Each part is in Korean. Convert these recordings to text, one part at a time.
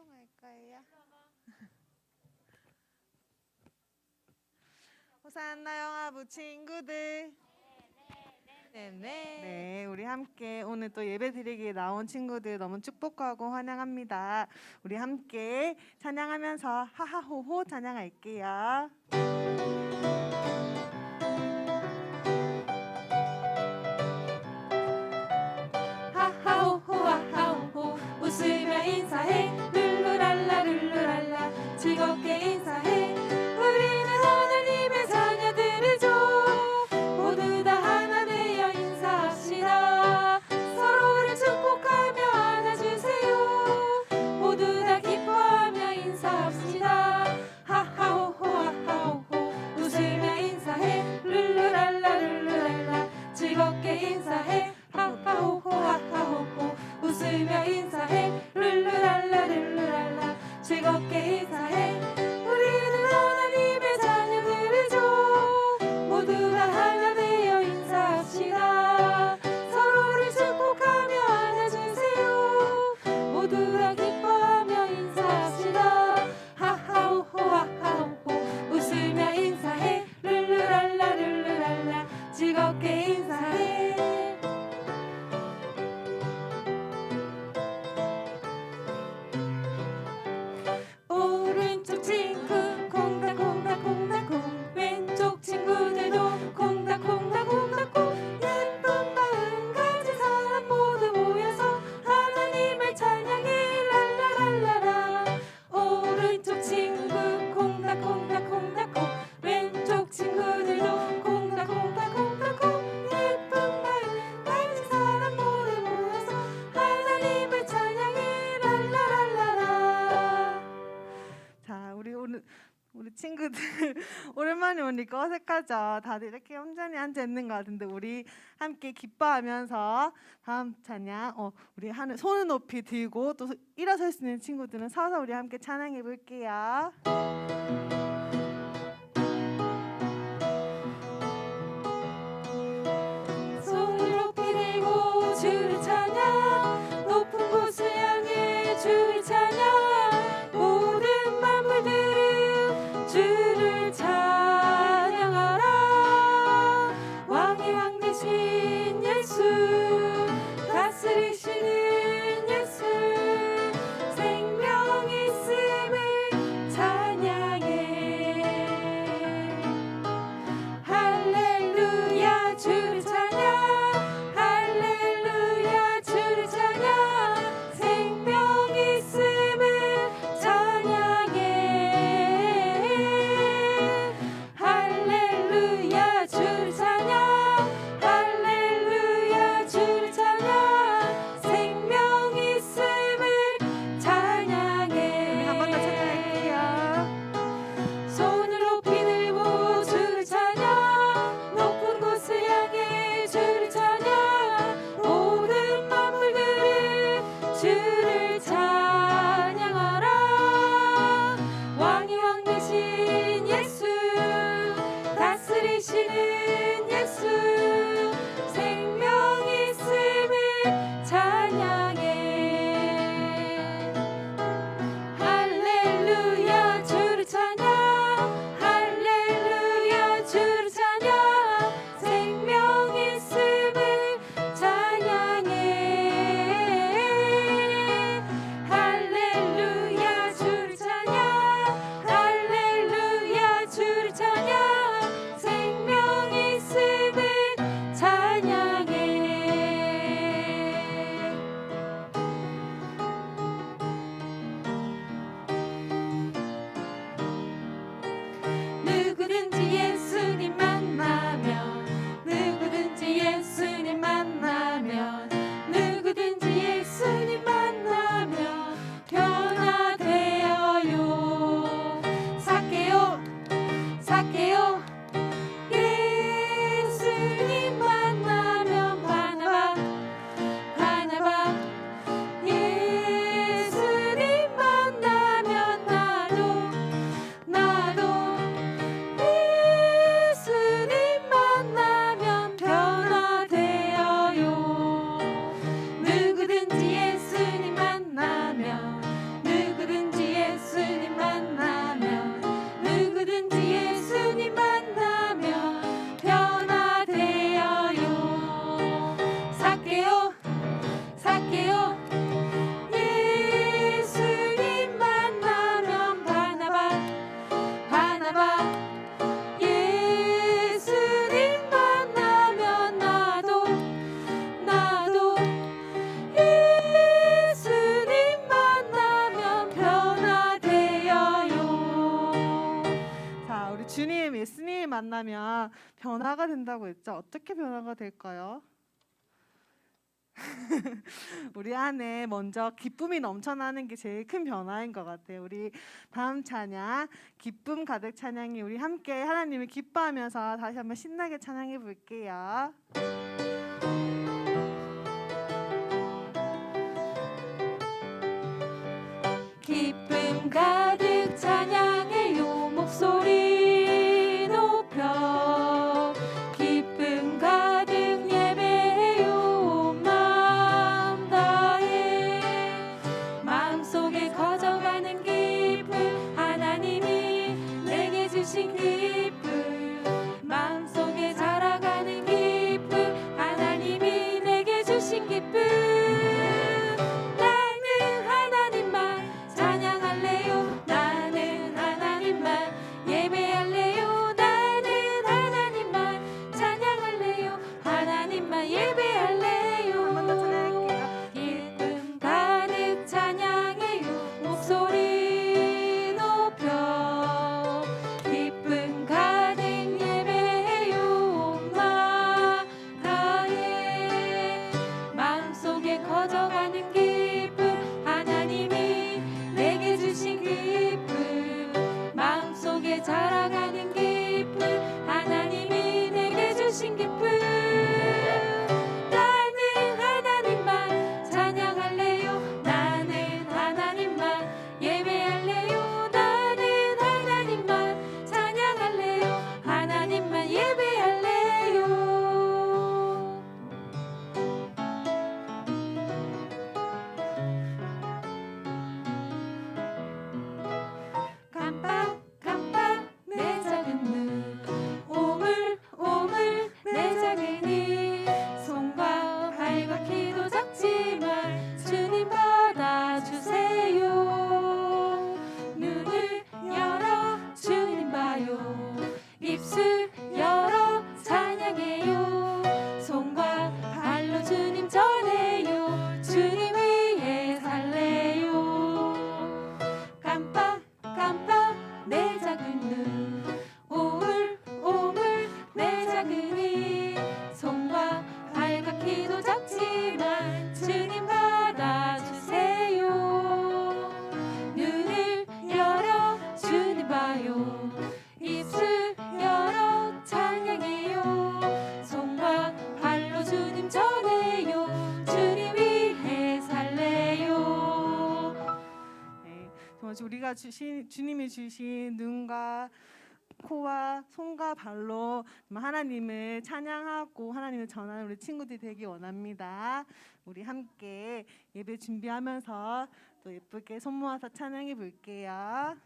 운동할 거예요. 호산나 영화부 친구들. 네네. 네, 우리 함께 오늘 또 예배 드리기에 나온 친구들 너무 축복하고 환영합니다. 우리 함께 찬양하면서 하하호호 찬양할게요. 어렵습니까? 어색하죠? 다들 이렇게 혼자니 앉아 있는 것 같은데 우리 함께 기뻐하면서 다음 찬양 어, 우리 하늘 손을 높이 들고 또 일어설 수 있는 친구들은 서서 우리 함께 찬양해 볼게요. to 만나면 변화가 된다고 했죠. 어떻게 변화가 될까요? 우리 안에 먼저 기쁨이 넘쳐나는 게 제일 큰 변화인 것 같아요. 우리 다음 찬양, 기쁨 가득 찬양이 우리 함께 하나님을 기뻐하면서 다시 한번 신나게 찬양해 볼게요. 기쁨 가득 찬 주신 주님이 주신 눈과 코와 손과 발로 하나님을 찬양하고 하나님을 전하는 우리 친구들이 되기 원합니다. 우리 함께 예배 준비하면서 또 예쁘게 손 모아서 찬양해 볼게요.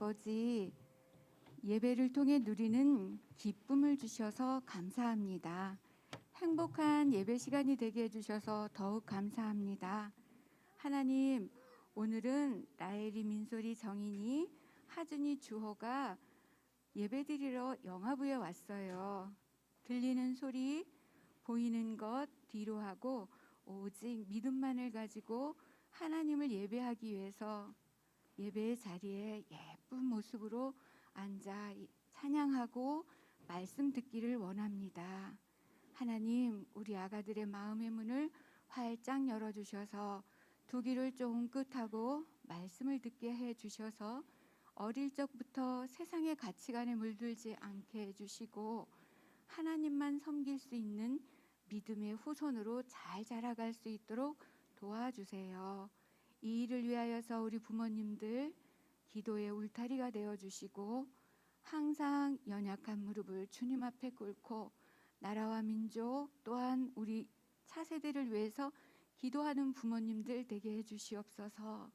아버지, 예배를 통해 누리는 기쁨을 주셔서 감사합니다. 행복한 예배 시간이 되게 해주셔서 더욱 감사합니다. 하나님, 오늘은 라엘이 민소리 정인이 하준이 주호가 예배드리러 영화부에 왔어요. 들리는 소리, 보이는 것 뒤로 하고 오직 믿음만을 가지고 하나님을 예배하기 위해서 예배의 자리에 예 쁜 모습으로 앉아 찬양하고 말씀 듣기를 원합니다. 하나님, 우리 아가들의 마음의 문을 활짝 열어 주셔서 두 귀를 쫑긋하고 말씀을 듣게 해 주셔서 어릴 적부터 세상의 가치관에 물들지 않게 해 주시고 하나님만 섬길 수 있는 믿음의 후손으로 잘 자라갈 수 있도록 도와주세요. 이 일을 위하여서 우리 부모님들 기도의 울타리가 되어 주시고 항상 연약한 무릎을 주님 앞에 꿇고 나라와 민족 또한 우리 차세대를 위해서 기도하는 부모님들 되게 해 주시옵소서.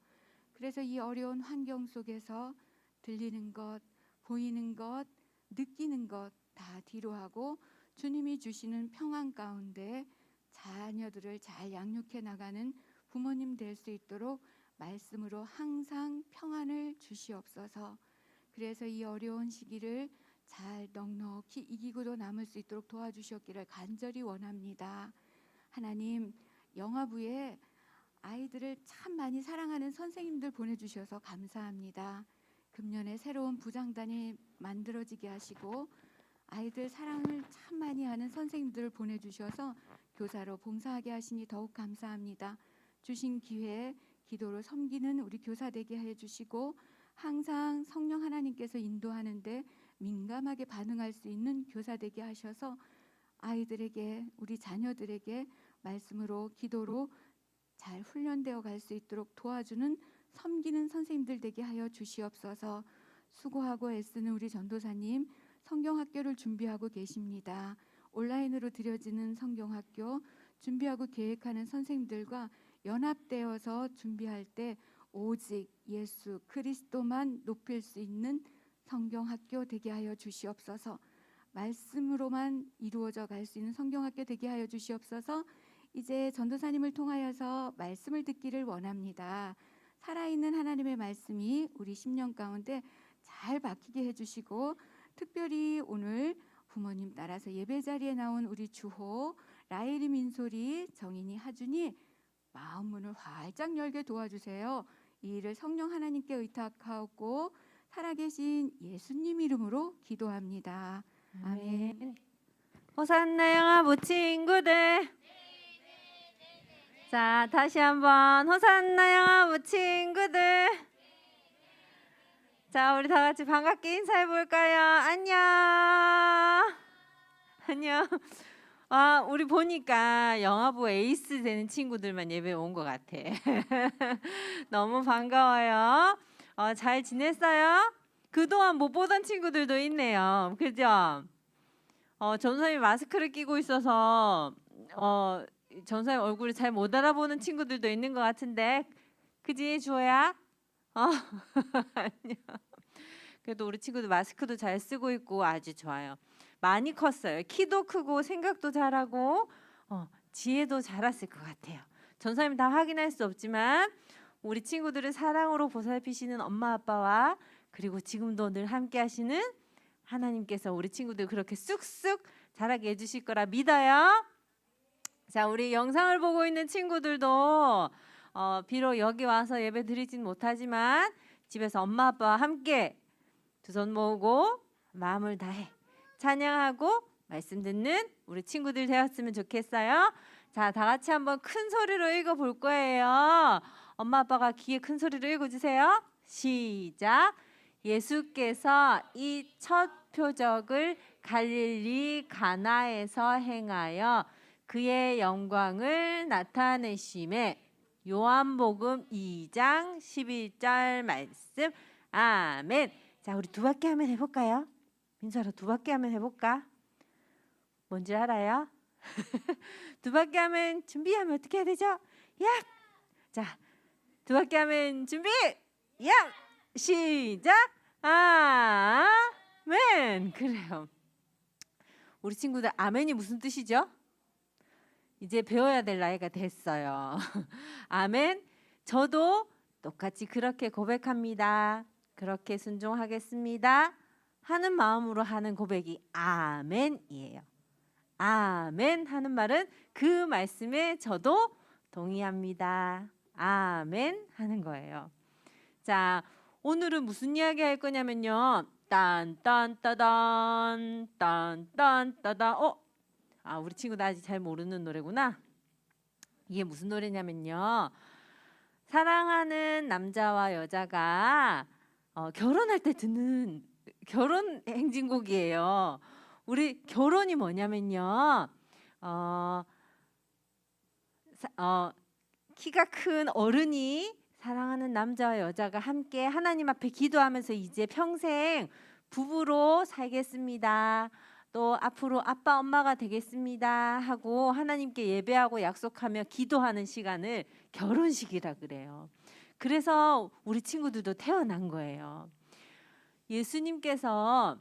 그래서 이 어려운 환경 속에서 들리는 것, 보이는 것, 느끼는 것 다 뒤로 하고 주님이 주시는 평안 가운데 자녀들을 잘 양육해 나가는 부모님 될 수 있도록 말씀으로 항상 평안을 주시옵소서. 그래서 이 어려운 시기를 잘 넉넉히 이기고도 남을 수 있도록 도와주셨기를 간절히 원합니다. 하나님 영화부에 아이들을 참 많이 사랑하는 선생님들 보내주셔서 감사합니다. 금년에 새로운 부장단이 만들어지게 하시고 아이들 사랑을 참 많이 하는 선생님들을 보내주셔서 교사로 봉사하게 하시니 더욱 감사합니다. 주신 기회에 기도로 섬기는 우리 교사 되게 해 주시고 항상 성령 하나님께서 인도하는데 민감하게 반응할 수 있는 교사 되게 하셔서 아이들에게 우리 자녀들에게 말씀으로 기도로 잘 훈련되어 갈 수 있도록 도와주는 섬기는 선생님들 되게 하여 주시옵소서. 수고하고 애쓰는 우리 전도사님 성경학교를 준비하고 계십니다. 온라인으로 드려지는 성경학교 준비하고 계획하는 선생님들과 연합되어서 준비할 때 오직 예수 그리스도만 높일 수 있는 성경학교 되게 하여 주시옵소서. 말씀으로만 이루어져 갈 수 있는 성경학교 되게 하여 주시옵소서. 이제 전도사님을 통하여서 말씀을 듣기를 원합니다. 살아있는 하나님의 말씀이 우리 심령 가운데 잘 박히게 해주시고 특별히 오늘 부모님 따라서 예배 자리에 나온 우리 주호 라일이 민소리 정인이 하준이 마음 문을 활짝 열게 도와주세요. 이 일을 성령 하나님께 의탁하고 살아계신 예수님 이름으로 기도합니다. 아멘. 호산나 영화부 친구들. 자, 다시 한번 호산나 영화부 친구들. 자, 우리 다 같이 반갑게 인사해 볼까요? 안녕. 안녕. 아, 우리 보니까 영화부 에이스 되는 친구들만 예배 온 것 같아. 너무 반가워요. 어, 잘 지냈어요? 그동안 못 보던 친구들도 있네요. 그죠? 어, 전사님 마스크를 끼고 있어서 어, 전사님 얼굴을 잘 못 알아보는 친구들도 있는 것 같은데, 그지 주호야? 어, 안녕. 그래도 우리 친구들 마스크도 잘 쓰고 있고 아주 좋아요. 많이 컸어요. 키도 크고 생각도 잘하고 어, 지혜도 자랐을 것 같아요. 전사님 다 확인할 수 없지만 우리 친구들을 사랑으로 보살피시는 엄마 아빠와 그리고 지금도 늘 함께 하시는 하나님께서 우리 친구들 그렇게 쑥쑥 자라게 해주실 거라 믿어요. 자, 우리 영상을 보고 있는 친구들도 어, 비록 여기 와서 예배 드리진 못하지만 집에서 엄마 아빠와 함께 두 손 모으고 마음을 다해 찬양하고 말씀 듣는 우리 친구들 되었으면 좋겠어요. 자, 다 같이 한번 큰 소리로 읽어 볼 거예요. 엄마 아빠가 귀에 큰 소리로 읽어 주세요. 시작. 예수께서 이 첫 표적을 갈릴리 가나에서 행하여 그의 영광을 나타내심에 요한복음 2장 11절 말씀 아멘. 자, 우리 두 바퀴 하면 해 볼까요? 민서로 두 바퀴 하면 해볼까? 뭔지 알아요? 두 바퀴 하면 준비하면 어떻게 해야 되죠? 야, 자, 두 바퀴 하면 준비, 야, 시작. 아멘. 그래요. 우리 친구들 아멘이 무슨 뜻이죠? 이제 배워야 될 나이가 됐어요. 아멘. 저도 똑같이 그렇게 고백합니다. 그렇게 순종하겠습니다. 하는 마음으로 하는 고백이 아멘이에요. 아멘 하는 말은 그 말씀에 저도 동의합니다. 아멘 하는 거예요. 자, 오늘은 무슨 이야기 할 거냐면요. 딴딴따단 딴딴따단 어? 아, 우리 친구들 아직 잘 모르는 노래구나. 이게 무슨 노래냐면요. 사랑하는 남자와 여자가 어, 결혼할 때 듣는 결혼 행진곡이에요. 우리 결혼이 뭐냐면요. 어, 사- 어, 키가 큰 어른이 사랑하는 남자와 여자가 함께 하나님 앞에 기도하면서 이제 평생 부부로 살겠습니다. 또 앞으로 아빠 엄마가 되겠습니다 하고 하나님께 예배하고 약속하며 기도하는 시간을 결혼식이라 그래요. 그래서 우리 친구들도 태어난 거예요. 예수님께서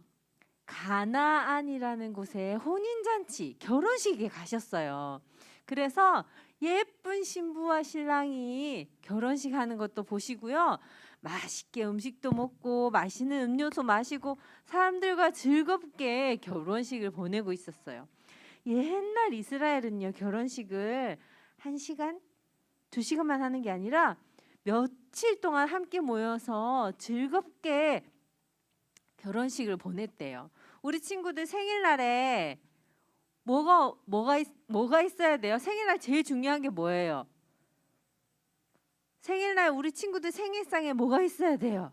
가나안이라는 곳에 혼인잔치 결혼식에 가셨어요. 그래서 예쁜 신부와 신랑이 결혼식 하는 것도 보시고요. 맛있게 음식도 먹고 맛있는 음료수 마시고 사람들과 즐겁게 결혼식을 보내고 있었어요. 옛날 이스라엘은요 결혼식을 한 시간, 두 시간만 하는 게 아니라 며칠 동안 함께 모여서 즐겁게 결혼식을 보냈대요. 우리 친구들 생일날에 뭐가 뭐가 있, 뭐가 있어야 돼요? 생일날 제일 중요한 게 뭐예요? 생일날 우리 친구들 생일상에 뭐가 있어야 돼요?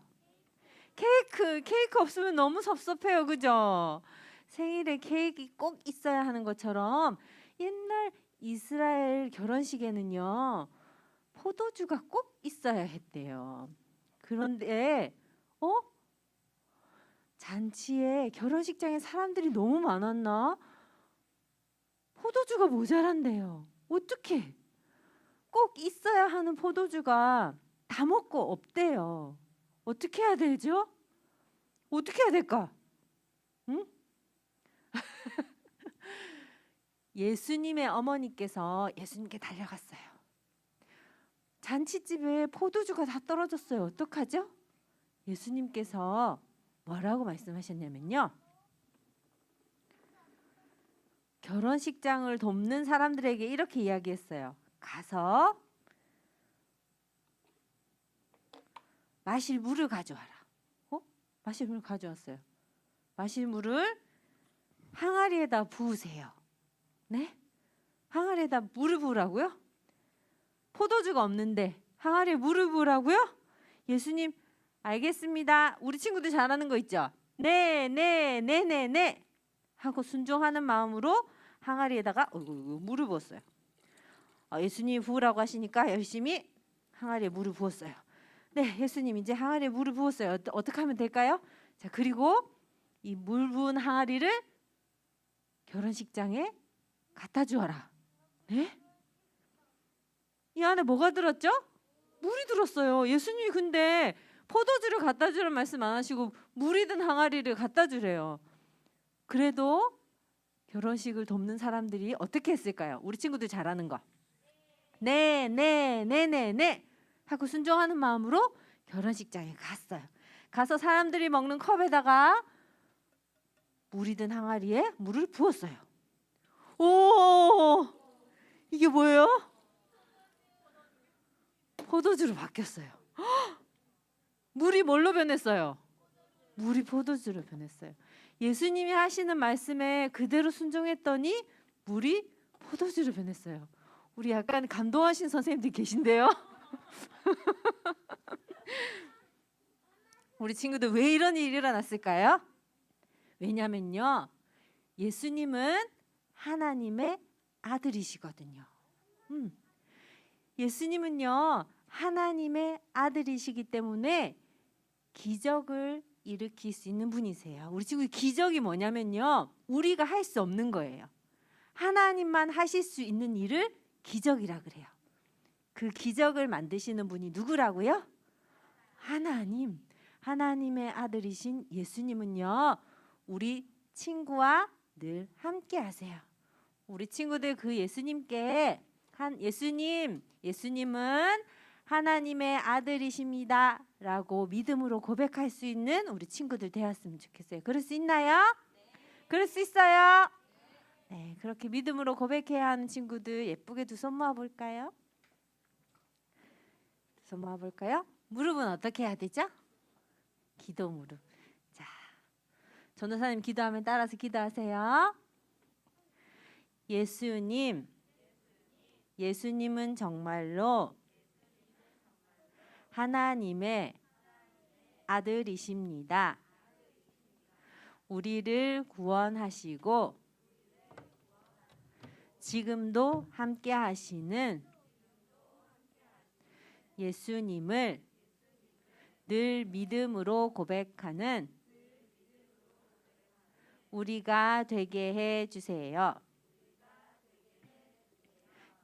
케이크. 케이크 없으면 너무 섭섭해요. 그죠? 생일에 케이크 꼭 있어야 하는 것처럼 옛날 이스라엘 결혼식에는요. 포도주가 꼭 있어야 했대요. 그런데 어? 잔치에 결혼식장에 사람들이 너무 많았나? 포도주가 모자란대요. 어떻게? 꼭 있어야 하는 포도주가 다 먹고 없대요. 어떻게 해야 되죠? 어떻게 해야 될까? 응? 예수님의 어머니께서 예수님께 달려갔어요. 잔치집에 포도주가 다 떨어졌어요. 어떡하죠? 예수님께서 뭐라고 말씀하셨냐면요. 결혼식장을 돕는 사람들에게 이렇게 이야기했어요. 가서 마실 물을 가져와라. 어? 마실 물을 가져왔어요. 마실 물을 항아리에다 부으세요. 네? 항아리에다 물을 부으라고요? 포도주가 없는데 항아리에 물을 부으라고요? 예수님 알겠습니다. 우리 친구들 잘하는 거 있죠? 네, 네, 네, 네, 네. 하고 순종하는 마음으로 항아리에다가 어이구, 물을 부었어요. 어, 예수님이 부으라고 하시니까 열심히 항아리에 물을 부었어요. 네, 예수님 이제 항아리에 물을 부었어요. 어떻게 하면 될까요? 자, 그리고 이 물 부은 항아리를 결혼식장에 갖다 주어라. 네? 이 안에 뭐가 들었죠? 물이 들었어요. 예수님이 근데 포도주를 갖다 주는 말씀 안 하시고 물이 든 항아리를 갖다 주래요. 그래도 결혼식을 돕는 사람들이 어떻게 했을까요? 우리 친구들 잘하는 거. 네, 네, 네, 네, 네 하고 순종하는 마음으로 결혼식장에 갔어요. 가서 사람들이 먹는 컵에다가 물이 든 항아리에 물을 부었어요. 오, 이게 뭐예요? 포도주로 바뀌었어요. 헉! 물이 뭘로 변했어요? 물이 포도주로 변했어요. 예수님이 하시는 말씀에 그대로 순종했더니 물이 포도주로 변했어요. 우리 약간 감동하신 선생님들 계신데요. 우리 친구들 왜 이런 일이 일어났을까요? 왜냐면요. 예수님은 하나님의 아들이시거든요. 음. 예수님은요. 하나님의 아들이시기 때문에 기적을 일으킬 수 있는 분이세요. 우리 친구 기적이 뭐냐면요. 우리가 할 수 없는 거예요. 하나님만 하실 수 있는 일을 기적이라 그래요. 그 기적을 만드시는 분이 누구라고요? 하나님. 하나님의 아들이신 예수님은요. 우리 친구와 늘 함께 하세요. 우리 친구들 그 예수님께 한 예수님, 예수님은 하나님의 아들이십니다 라고 믿음으로 고백할 수 있는 우리 친구들 되었으면 좋겠어요. 그럴 수 있나요? 그럴 수 있어요. 네, 그렇게 믿음으로 고백해야 하는 친구들 예쁘게 두 손 모아 볼까요? 두 손 모아 볼까요? 무릎은 어떻게 해야 되죠? 기도 무릎. 자, 전도사님 기도하면 따라서 기도하세요. 예수님, 예수님은 정말로 하나님의 아들이십니다. 우리를 구원하시고 지금도 함께 하시는 예수님을 늘 믿음으로 고백하는 우리가 되게 해 주세요.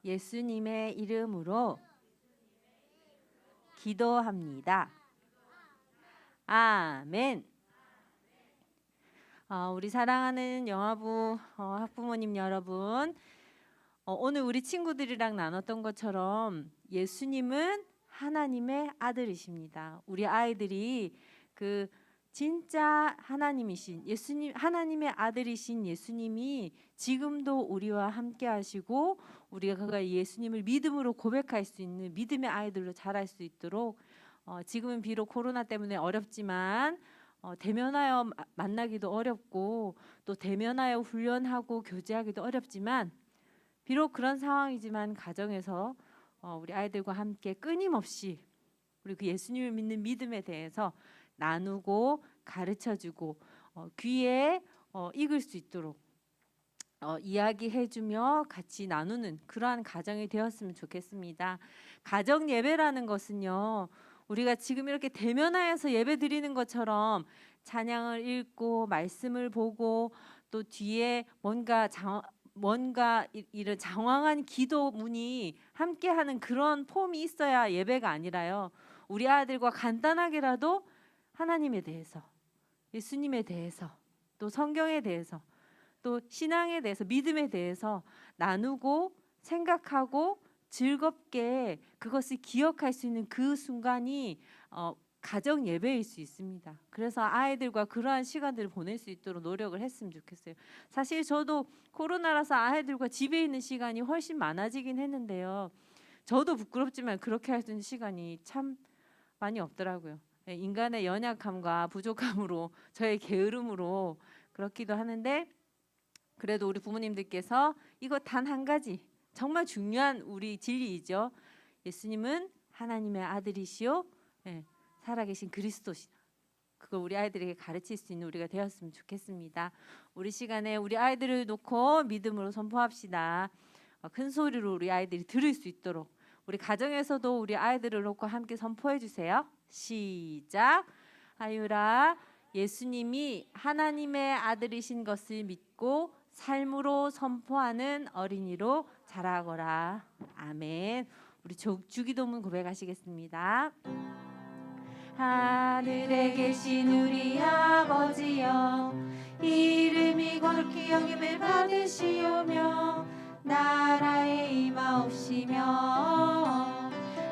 예수님의 이름으로 기도합니다. 아멘. 어, 우리 사랑하는 영화부 어, 학부모님 여러분, 어, 오늘 우리 친구들이랑 나눴던 것처럼 예수님은 하나님의 아들이십니다. 우리 아이들이 그 진짜 하나님이신 예수님 하나님의 아들이신 예수님이 지금도 우리와 함께 하시고 우리가 그가 예수님을 믿음으로 고백할 수 있는 믿음의 아이들로 자랄 수 있도록 어, 지금은 비록 코로나 때문에 어렵지만 어, 대면하여 마- 만나기도 어렵고 또 대면하여 훈련하고 교제하기도 어렵지만 비록 그런 상황이지만 가정에서 어, 우리 아이들과 함께 끊임없이 우리 그 예수님을 믿는 믿음에 대해서 나누고 가르쳐주고 어, 귀에 어, 익을 수 있도록 어, 이야기해주며 같이 나누는 그러한 가정이 되었으면 좋겠습니다. 가정 예배라는 것은요, 우리가 지금 이렇게 대면하여서 예배 드리는 것처럼 찬양을 읽고 말씀을 보고 또 뒤에 뭔가 장, 뭔가 이- 이런 장황한 기도문이 함께하는 그런 폼이 있어야 예배가 아니라요. 우리 아들과 간단하게라도 하나님에 대해서, 예수님에 대해서, 또 성경에 대해서, 또 신앙에 대해서, 믿음에 대해서 나누고 생각하고 즐겁게 그것을 기억할 수 있는 그 순간이 어, 가정 예배일 수 있습니다. 그래서 아이들과 그러한 시간들을 보낼 수 있도록 노력을 했으면 좋겠어요. 사실 저도 코로나라서 아이들과 집에 있는 시간이 훨씬 많아지긴 했는데요. 저도 부끄럽지만 그렇게 할 수 있는 시간이 참 많이 없더라고요. 예, 인간의 연약함과 부족함으로 저의 게으름으로 그렇기도 하는데 그래도 우리 부모님들께서 이거 단 한 가지 정말 중요한 우리 진리이죠. 예수님은 하나님의 아들이시요 예, 살아계신 그리스도시다. 그걸 우리 아이들에게 가르칠 수 있는 우리가 되었으면 좋겠습니다. 우리 시간에 우리 아이들을 놓고 믿음으로 선포합시다. 어, 큰 소리로 우리 아이들이 들을 수 있도록 우리 가정에서도 우리 아이들을 놓고 함께 선포해 주세요. 시작. 아유라 예수님이 하나님의 아들이신 것을 믿고 삶으로 선포하는 어린이로 자라거라. 아멘. 우리 주- 주기도문 고백하시겠습니다. 하늘에 계신 우리 아버지여 이름이 거룩히 여김을 받으시오며 나라에 임하옵시며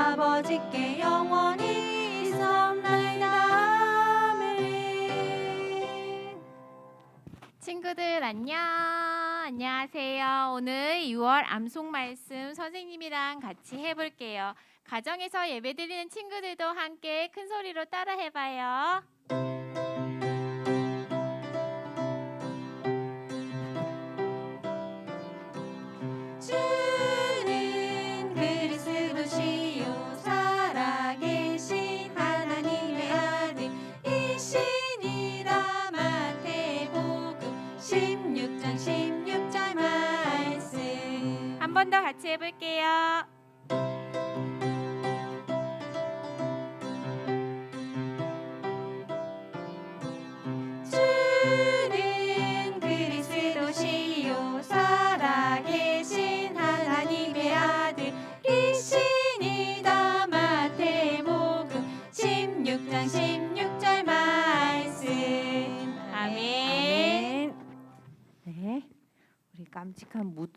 아버지께 영원히 있옵나이다 아멘 친구들 안녕. 안녕하세요. 오늘 6월 암송 말씀 선생님이랑 같이 해볼게요. 가정에서 예배드리는 친구들도 함께 큰 소리로 따라 해봐요. 한 번 더 같이 해볼게요.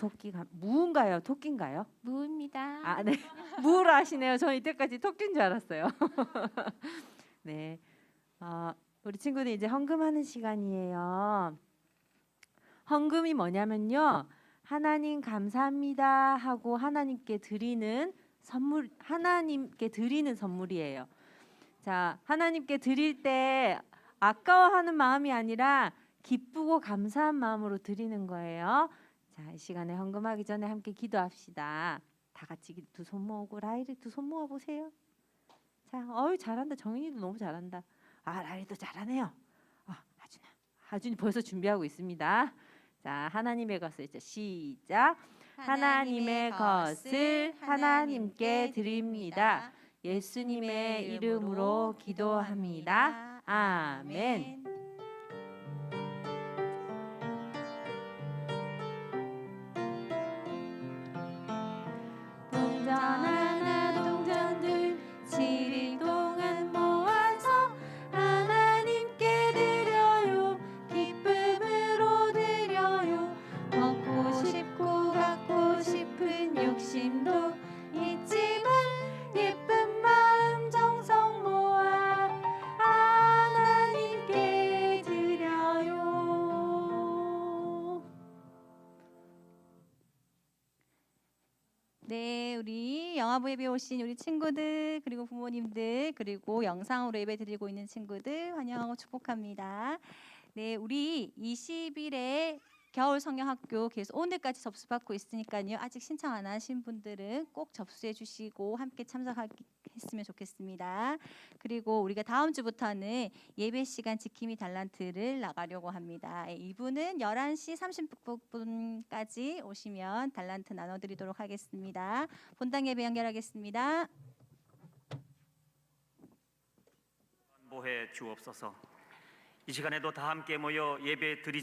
토끼 감- 무인가요? 토끼인가요? 무입니다. 아, 네. 무를 아시네요. 저는 이때까지 토끼인 줄 알았어요. 네. 어, 우리 친구들 이제 헌금하는 시간이에요. 헌금이 뭐냐면요. 하나님 감사합니다 하고 하나님께 드리는 선물 하나님께 드리는 선물이에요. 자, 하나님께 드릴 때 아까워하는 마음이 아니라 기쁘고 감사한 마음으로 드리는 거예요. 자, 이 시간에 헌금하기 전에 함께 기도합시다. 다 같이 두 손 모으고 라이리 두손 모아 보세요. 자, 어유 잘한다. 정인이도 너무 잘한다. 아, 라이리도 잘하네요. 아, 하준아, 하준이 벌써 준비하고 있습니다. 자, 하나님의 것을 이제 시작. 하나님의 것을 하나님께 드립니다. 예수님의 이름으로 기도합니다. 아멘. 영화부 예배 오신 우리 친구들 그리고 부모님들 그리고 영상으로 예배 드리고 있는 친구들 환영하고 축복합니다. 네, 우리 20일에 겨울 성경학교 계속 오늘까지 접수받고 있으니까요. 아직 신청 안 하신 분들은 꼭 접수해 주시고 함께 참석했으면 좋겠습니다. 그리고 우리가 다음 주부터는 예배 시간 지킴이 달란트를 나가려고 합니다. 예, 이분은 11시 30분까지 오시면 달란트 나눠드리도록 하겠습니다. 본당 예배 연결하겠습니다. 보해 주옵소서. 이 시간에도 다 함께 모여 예배 드리